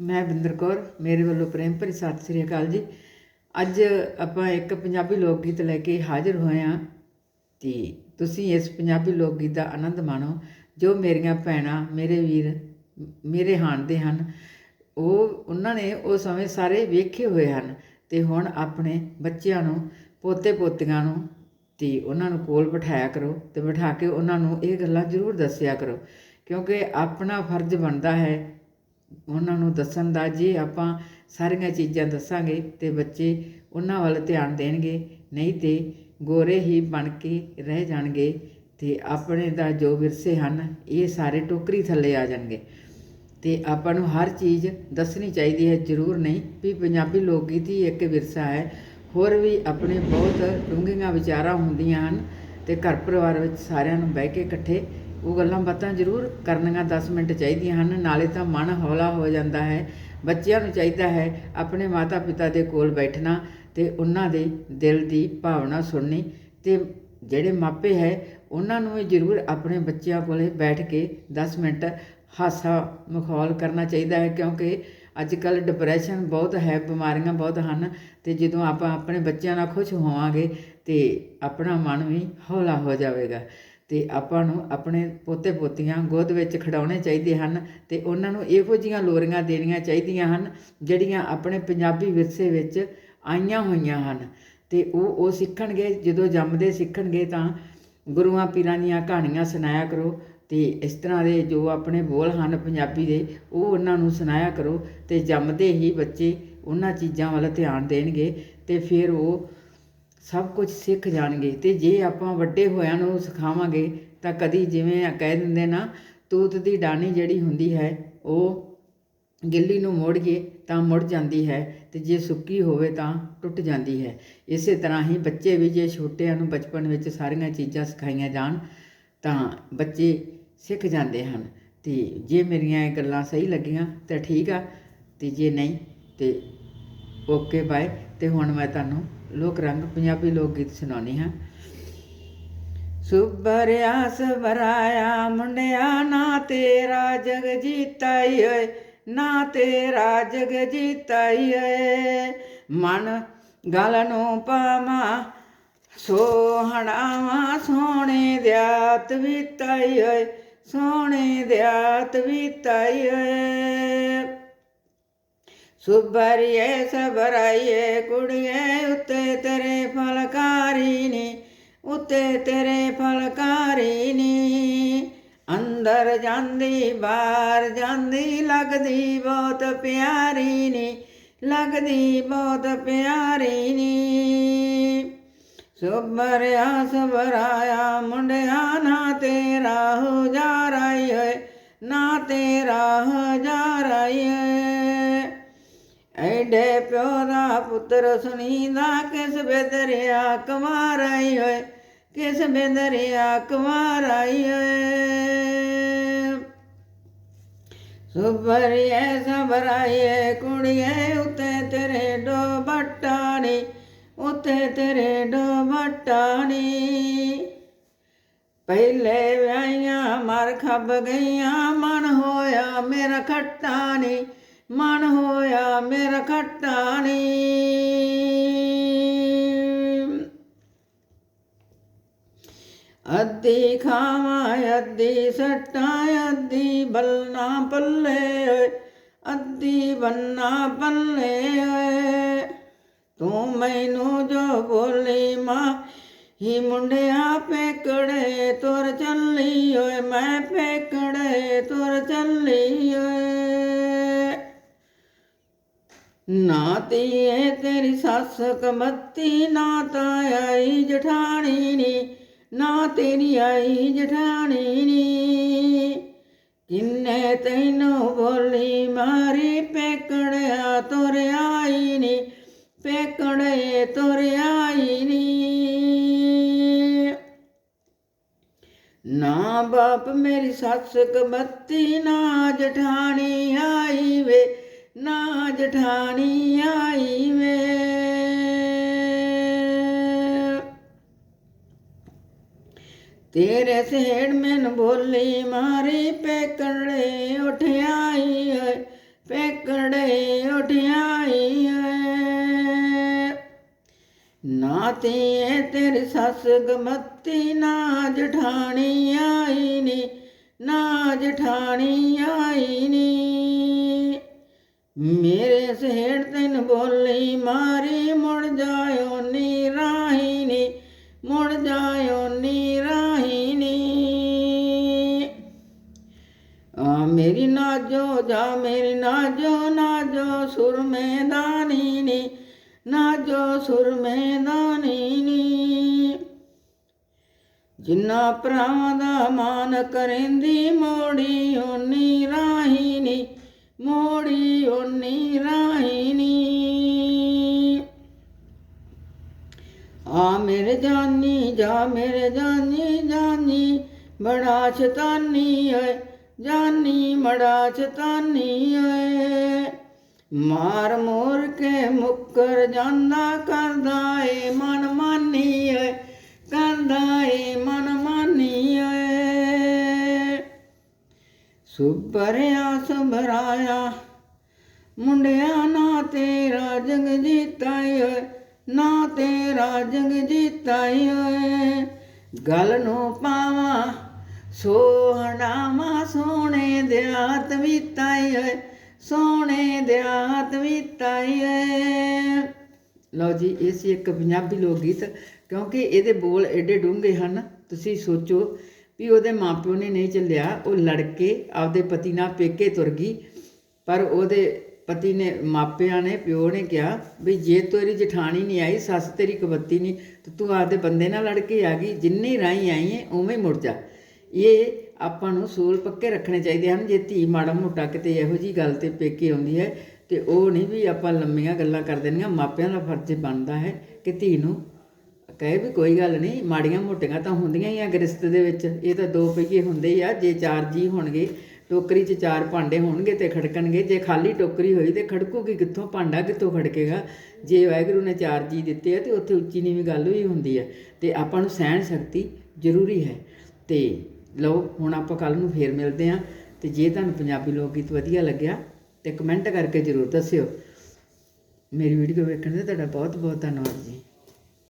ਮੈਂ ਬਿੰਦਰ ਕੌਰ, ਮੇਰੇ ਵੱਲੋਂ ਪ੍ਰੇਮ ਭਰੀ ਸਤਿ ਸ੍ਰੀ ਅਕਾਲ ਜੀ। ਅੱਜ ਆਪਾਂ ਇੱਕ ਪੰਜਾਬੀ ਲੋਕ ਗੀਤ ਲੈ ਕੇ ਹਾਜ਼ਰ ਹੋਏ ਹਾਂ ਤੇ ਤੁਸੀਂ ਇਸ ਪੰਜਾਬੀ ਲੋਕ ਗੀਤ ਦਾ ਆਨੰਦ ਮਾਣੋ। ਜੋ ਮੇਰੀਆਂ ਭੈਣਾਂ, ਮੇਰੇ ਵੀਰ, ਮੇਰੇ ਹਾਣ ਦੇ ਹਨ, ਉਹ, ਉਹਨਾਂ ਨੇ ਉਹ ਸਮੇਂ ਸਾਰੇ ਵੇਖੇ ਹੋਏ ਹਨ ਤੇ ਹੁਣ ਆਪਣੇ ਬੱਚਿਆਂ ਨੂੰ ਪੋਤੇ ਪੋਤੀਆਂ ਨੂੰ ਤੇ ਉਹਨਾਂ ਨੂੰ ਕੋਲ ਬਿਠਾਇਆ ਕਰੋ ਤੇ ਬਿਠਾ ਕੇ ਉਹਨਾਂ ਨੂੰ ਇਹ ਗੱਲਾਂ ਜ਼ਰੂਰ ਦੱਸਿਆ ਕਰੋ। ਕਿਉਂਕਿ ਆਪਣਾ ਫਰਜ਼ ਬਣਦਾ ਹੈ ਉਹਨਾਂ ਨੂੰ ਦੱਸਣ ਦਾ ਜੇ ਆਪਾਂ ਸਾਰੀਆਂ ਚੀਜ਼ਾਂ ਦੱਸਾਂਗੇ ਤੇ ਬੱਚੇ ਉਹਨਾਂ ਵੱਲ ਧਿਆਨ ਦੇਣਗੇ, ਨਹੀਂ ਤੇ ਗੋਰੇ ਹੀ ਬਣ ਕੇ ਰਹਿ ਜਾਣਗੇ ਤੇ ਆਪਣੇ ਦਾ ਜੋ ਵਿਰਸੇ ਹਨ, ਇਹ ਸਾਰੇ ਟੋਕਰੀ ਥੱਲੇ ਆ ਜਾਣਗੇ। ਤੇ ਆਪਾਂ ਨੂੰ ਹਰ ਚੀਜ਼ ਦੱਸਣੀ ਚਾਹੀਦੀ ਹੈ, ਜ਼ਰੂਰ ਨਹੀਂ, ਵੀ ਪੰਜਾਬੀ ਲੋਕ ਗੀਤ ਹੀ ਇੱਕ ਵਿਰਸਾ ਹੈ। ਹੋਰ ਵੀ ਆਪਣੇ ਬਹੁਤ ਡੂੰਘੀਆਂ ਵਿਚਾਰਾਂ ਹੁੰਦੀਆਂ ਹਨ ਤੇ ਘਰ ਪਰਿਵਾਰ ਵਿੱਚ ਸਾਰਿਆਂ ਨੂੰ ਬਹਿ ਕੇ ਇਕੱਠੇ ਉਹ ਗੱਲਾਂ ਬਾਤਾਂ ਜ਼ਰੂਰ ਕਰਨੀਆਂ 10 ਮਿੰਟ ਚਾਹੀਦੀਆਂ ਹਨ, ਨਾਲੇ ਤਾਂ ਮਨ ਹੌਲਾ ਹੋ ਜਾਂਦਾ ਹੈ। ਬੱਚਿਆਂ ਨੂੰ ਚਾਹੀਦਾ ਹੈ ਆਪਣੇ ਮਾਤਾ ਪਿਤਾ ਦੇ ਕੋਲ ਬੈਠਣਾ ਤੇ ਉਹਨਾਂ ਦੇ ਦਿਲ ਦੀ ਭਾਵਨਾ ਸੁਣਨੀ ਤੇ ਜਿਹੜੇ ਮਾਪੇ ਹੈ, ਉਹਨਾਂ ਨੂੰ ਵੀ ਜ਼ਰੂਰ ਆਪਣੇ ਬੱਚਿਆਂ ਕੋਲੇ ਬੈਠ ਕੇ 10 ਮਿੰਟ ਹਾਸਾ ਮਖੌਲ ਕਰਨਾ ਚਾਹੀਦਾ ਹੈ, ਕਿਉਂਕਿ ਅੱਜ ਕੱਲ ਡਿਪਰੈਸ਼ਨ ਬਹੁਤ ਹੈ, ਬਿਮਾਰੀਆਂ ਬਹੁਤ ਹਨ ਤੇ ਜਦੋਂ ਆਪਾਂ ਆਪਣੇ ਬੱਚਿਆਂ ਨਾਲ ਖੁਸ਼ ਹੋਵਾਂਗੇ ਤੇ ਆਪਣਾ ਮਨ ਵੀ ਹੌਲਾ ਹੋ ਜਾਵੇਗਾ। ਅਤੇ ਆਪਾਂ ਨੂੰ ਆਪਣੇ ਪੋਤੇ ਪੋਤੀਆਂ ਗੋਦ ਵਿੱਚ ਖਿਡਾਉਣੇ ਚਾਹੀਦੇ ਹਨ ਅਤੇ ਉਹਨਾਂ ਨੂੰ ਇਹੋ ਜਿਹੀਆਂ ਲੋਰੀਆਂ ਦੇਣੀਆਂ ਚਾਹੀਦੀਆਂ ਹਨ ਜਿਹੜੀਆਂ ਆਪਣੇ ਪੰਜਾਬੀ ਵਿਰਸੇ ਵਿੱਚ ਆਈਆਂ ਹੋਈਆਂ ਹਨ ਅਤੇ ਉਹ ਉਹ ਸਿੱਖਣਗੇ, ਜਦੋਂ ਜੰਮਦੇ ਸਿੱਖਣਗੇ ਤਾਂ ਗੁਰੂਆਂ ਪੀਰਾਂ ਦੀਆਂ ਕਹਾਣੀਆਂ ਸੁਣਾਇਆ ਕਰੋ ਅਤੇ ਇਸ ਤਰ੍ਹਾਂ ਦੇ ਜੋ ਆਪਣੇ ਬੋਲ ਹਨ ਪੰਜਾਬੀ ਦੇ, ਉਹ ਉਹਨਾਂ ਨੂੰ ਸੁਣਾਇਆ ਕਰੋ ਅਤੇ ਜੰਮਦੇ ਹੀ ਬੱਚੇ ਉਹਨਾਂ ਚੀਜ਼ਾਂ ਵੱਲ ਧਿਆਨ ਦੇਣਗੇ ਅਤੇ ਫਿਰ ਉਹ ਸਭ ਕੁਝ ਸਿੱਖ ਜਾਣਗੇ ਅਤੇ ਜੇ ਆਪਾਂ ਵੱਡੇ ਹੋਇਆਂ ਨੂੰ ਸਿਖਾਵਾਂਗੇ ਤਾਂ ਕਦੀ ਜਿਵੇਂ ਕਹਿ ਦਿੰਦੇ ਨਾ, ਤੂਤ ਦੀ ਡਾਣੀ ਜਿਹੜੀ ਹੁੰਦੀ ਹੈ, ਉਹ ਗਿੱਲੀ ਨੂੰ ਮੋੜੀਏ ਤਾਂ ਮੁੜ ਜਾਂਦੀ ਹੈ ਤੇ ਜੇ ਸੁੱਕੀ ਹੋਵੇ ਤਾਂ ਟੁੱਟ ਜਾਂਦੀ ਹੈ। ਇਸੇ ਤਰ੍ਹਾਂ ਹੀ ਬੱਚੇ ਵੀ ਜੇ ਛੋਟਿਆਂ ਨੂੰ ਬਚਪਨ ਵਿੱਚ ਸਾਰੀਆਂ ਚੀਜ਼ਾਂ ਸਿਖਾਈਆਂ ਜਾਣ ਤਾਂ ਬੱਚੇ ਸਿੱਖ ਜਾਂਦੇ ਹਨ। ਤੇ ਜੇ ਮੇਰੀਆਂ ਇਹ ਗੱਲਾਂ ਸਹੀ ਲੱਗੀਆਂ ਤਾਂ ਠੀਕ ਆ, ਤੇ ਜੇ ਨਹੀਂ ਤੇ ਓਕੇ ਬਾਏ। ਤੇ ਹੁਣ ਮੈਂ ਤੁਹਾਨੂੰ ਲੋਕ ਰੰਗ ਪੰਜਾਬੀ ਲੋਕ ਗੀਤ ਸੁਣਾਉਣੀ ਹਾਂ। ਸੁਬਰਿਆ ਸਬਰਾਇਆ ਮੁੰਡਿਆ, ਨਾ ਤੇਰਾ ਜਗ ਜੀਤਾ ਈ ਓਏ, ਨਾ ਤੇਰਾ ਜਗ ਜੀਤਾ ਈ ਓਏ। ਮਨ ਗਲ ਨੂੰ ਪਾਵਾਂ, ਸੋਹਣਾਵਾ, ਸੋਹਣੇ ਦਿਆਤ ਵੀਤਾਈ ਓਏ, ਸੋਹਣੇ ਦਿਆਤ ਵੀਤਾਈ ਓਏ। ਸੁਬਰੀਏ ਸਬਰਾਈਏ ਕੁੜੀਏ ਉੱਤੇ ਤੇਰੇ ਫਲਕਾਰੀ ਨੀ ਉੱਤੇ ਤੇਰੇ ਫਲਕਾਰੀ ਨੀ ਅੰਦਰ ਜਾਂਦੀ, ਬਾਹਰ ਜਾਂਦੀ, ਲੱਗਦੀ ਬਹੁਤ ਪਿਆਰੀ ਨੀ ਲੱਗਦੀ ਬਹੁਤ ਪਿਆਰੀ ਨੀ ਸੁਬਰਿਆ ਸਬਰਾਇਆ ਮੁੰਡਿਆ, ਨਾ ਤੇਰਾ ਜਾ ਹੁਜਾਰਾਈ ਓਏ ਨਾ ਤੇਰਾ ਹੁਜਾਰਾਈ ਓਏ ਐਡੇ ਪਿਓ ਦਾ ਪੁੱਤਰ ਸੁਣੀਦਾ ਕਿਸ ਬੇਦਰਿਆ ਕੁਮਾਰਾਈ ਓਏ ਕਿਸ ਬੇਦਰਿਆ ਕੁਮਾਰਾਈ ਓਏ ਸੁਬਰੀਏ ਸਬਰਾਈਏ ਕੁੜੀਏ ਉੱਤੇ ਤੇਰੇ ਡੋ ਬਟਾਣੀ ਉੱਤੇ ਤੇਰੇ ਡੋ ਬਟਾਣੀ ਪਹਿਲੇ ਵਿਆਹੀਆਂ ਮਰ ਖੱਬ ਗਈਆਂ, ਮਨ ਹੋਇਆ ਮੇਰਾ ਖੱਟਾਣੀ। ਮਨ ਹੋਇਆ ਮੇਰਾ ਖੱਟਾਣੀ ਅੱਧੀ ਖਾਵਾਂ, ਅੱਧੀ ਸੱਟਾਂ, ਅੱਧੀ ਬਲਨਾ ਪੱਲੇ ਓਏ, ਅੱਧੀ ਬੰਨਾ ਪੱਲੇ ਓਏ। ਤੂੰ ਮੈਨੂੰ ਜੋ ਬੋਲੀ ਮਾਂ, ਹੀ ਮੁੰਡਿਆ ਪੇਕੜੇ ਤੁਰ ਚੱਲੀ ਓਏ, ਮੈਂ ਪੇਕੜੇ ਤੁਰ ਚੱਲੀ ਓਏ। ਨਾ ਤੀਏ ਤੇਰੀ ਸੱਸ ਕਮੱਤੀ, ਨਾ ਤਾਂ ਆਈ ਜਠਾਣੀ ਨੀ, ਨਾ ਤੇਰੀ ਆਈ ਜਠਾਣੀ ਨੀ। ਕਿੰਨੇ ਤੈਨੂੰ ਬੋਲੀ ਮਾਰੀ ਪੇਕੜਿਆ ਤੁਰ ਆਈ ਨੀ ਪੇਕੜੇ ਤੁਰ ਆਈ ਨੀ। ਨਾ ਬਾਪ ਮੇਰੀ ਸੱਸ ਕਬੱਤੀ ਨਾ ਜਠਾਣੀ ਆਈ ਵੇ, ਨਾ ਜਠਾਣੀ ਆਈ ਵੇ ਤੇਰੇ ਸੇੜ ਮੈਨ ਬੋਲੀ ਮਾਰੀ ਪੇਕੜੇ ਉਠ ਆਈ ਓਏ ਪੇਕੜੇ ਉਠਿਆਈ ਏ ਨਾ ਤੇ ਤੇਰੀ ਸੱਸ ਗਮਤੀ, ਨਾ ਜਠਾਣੀ ਆਈ ਨੀ ਨਾ ਜਠਾਣੀ ਆਈ ਨੀ ਮੇਰੇ ਸਹੇੜ ਤੈਨ ਬੋਲੀ ਮਾਰੀ, ਮੁੜ ਜਾਇਓ ਨੀ ਰਾਹੀ ਮੁੜ ਜਾਇਓ ਨੀ ਰਾਹੀ ਨੀ ਆ ਮੇਰੀ ਨਾਜੋ, ਜਾ ਮੇਰੀ ਨਾਜੋ ਨਾਜੋ ਸੁਰ ਮੈਦਾਨੀ ਨਾਜੋ ਸੁਰ ਮੈਦਾਨੀ ਨੀ। ਜਿੰਨਾ ਭਰਾਵਾਂ ਦਾ ਮਾਨ ਕਰੇਂਦੀ ਮੋੜੀ ਜਾ ਮੇਰੇ ਜਾਨੀ ਜਾਨੀ, ਬੜਾ ਸ਼ੈਤਾਨੀ ਓਏ ਜਾਨੀ ਮੜਾ ਸ਼ੈਤਾਨੀ ਓਏ ਮਾਰ ਮੋਰ ਕੇ ਮੁੱਕਰ ਜਾਂਦਾ, ਕਰਦਾ ਏ ਮਨ ਮਾਨੀ ਓਏ ਕਰਦਾ ਏ ਮਨ ਮਾਨੀ ਓਏ ਸੁਬਰਿਆ ਸੁਭਰਾਇਆ, ਮੁੰਡਿਆ ਨਾ ਤੇਰਾ ਜਗ ਜੀਤਾ ਓਏ ਨਾ ਤੇਰਾ ਜੰਗ ਜੀਤਾ ਓਏ ਗੱਲ ਨੂੰ ਪਾਵਾਂ, ਸੋਹਣਾਵਾ, ਸੋਹਣੇ ਦਿਆਤ ਵੀਤਾਈ ਓਏ ਸੋਹਣੇ ਦਿਆਤ ਵੀਤਾਈ ਓਏ ਲਓ ਜੀ, ਇਹ ਸੀ ਇੱਕ ਪੰਜਾਬੀ ਲੋਕ ਗੀਤ ਕਿਉਂਕਿ ਇਹਦੇ ਬੋਲ ਐਡੇ ਡੂੰਘੇ ਹਨ। ਤੁਸੀਂ ਸੋਚੋ ਵੀ ਉਹਦੇ ਮਾਪਿਓ ਨੇ ਨਹੀਂ ਚੱਲਿਆ, ਉਹ ਲੜਕੇ ਆਪਦੇ ਪਤੀ ਨਾਲ ਪੇਕੇ ਤੁਰ ਗਈ, ਪਰ ਉਹਦੇ ਪਤੀ ਨੇ, ਮਾਪਿਆਂ ਨੇ, ਪਿਓ ਨੇ ਕਿਹਾ ਵੀ ਜੇ ਤੇਰੀ ਜਠਾਣੀ ਨਹੀਂ ਆਈ, ਸੱਸ ਤੇਰੀ ਕਬੱਤੀ ਨਹੀਂ, ਤੇ ਤੂੰ ਆਪਦੇ ਬੰਦੇ ਨਾਲ ਲੜ ਕੇ ਆ ਗਈ, ਜਿੰਨੀ ਰਾਹੀਂ ਆਈ ਹੈ ਉਵੇਂ ਹੀ ਮੁੜ ਜਾ। ਇਹ ਆਪਾਂ ਨੂੰ ਸੂਲ ਪੱਕੇ ਰੱਖਣੇ ਚਾਹੀਦੇ ਹਨ, ਜੇ ਧੀ ਮਾੜਾ ਮੋਟਾ ਕਿਤੇ ਇਹੋ ਜੀ ਗੱਲ ਤੇ ਪੇਕੇ ਆਉਂਦੀ ਹੈ, ਤੇ ਉਹ ਨਹੀਂ ਵੀ ਆਪਾਂ ਲੰਮੀਆਂ ਗੱਲਾਂ ਕਰ ਦੇਣੀਆਂ, ਮਾਪਿਆਂ ਦਾ ਫਰਜ਼ ਬਣਦਾ ਹੈ ਕਿ ਧੀ ਨੂੰ ਕਹੇ ਵੀ ਕੋਈ ਗੱਲ ਨਹੀਂ, ਮਾੜੀਆਂ ਮੋਟੀਆਂ ਤਾਂ ਹੁੰਦੀਆਂ ਹੀ ਆ ਗ੍ਰਸਤ ਦੇ ਵਿੱਚ, ਇਹ ਤਾਂ ਦੋ ਪਹੀਏ ਹੁੰਦੇ ਹੀ ਆ, ਜੇ ਚਾਰ ਜੀ ਹੋਣਗੇ ਟੋਕਰੀ 'ਚ ਚਾਰ ਭਾਂਡੇ ਹੋਣਗੇ ਤੇ ਖੜਕਣਗੇ। ਜੇ ਖਾਲੀ ਟੋਕਰੀ ਹੋਈ ਤੇ ਖੜਕੂਗੀ ਕਿੱਥੋਂ? ਭਾਂਡਾ ਕਿੱਥੋਂ ਖੜਕੇਗਾ? ਜੇ ਵਾਹਿਗੁਰੂ ਨੇ ਚਾਰ ਜੀ ਦਿੱਤੇ ਆ ਤੇ ਉੱਥੇ ਉੱਚੀ ਨੀਵੀਂ ਗੱਲ ਹੋਈ ਹੁੰਦੀ ਹੈ। ਤੇ ਆਪਾਂ ਨੂੰ ਸਹਿਣ ਸ਼ਕਤੀ ਜ਼ਰੂਰੀ ਹੈ। ਤੇ ਲਓ, ਹੁਣ ਆਪਾਂ ਕੱਲ ਨੂੰ ਫੇਰ ਮਿਲਦੇ ਹਾਂ। ਤੇ ਜੇ ਤੁਹਾਨੂੰ ਪੰਜਾਬੀ ਲੋਕ ਗੀਤ ਵਧੀਆ ਲੱਗਿਆ ਤੇ ਕਮੈਂਟ ਕਰਕੇ ਜ਼ਰੂਰ ਦੱਸਿਓ। ਮੇਰੀ ਵੀਡੀਓ ਵੇਖਣ ਦਾ ਤੁਹਾਡਾ ਬਹੁਤ ਬਹੁਤ ਧੰਨਵਾਦ ਜੀ।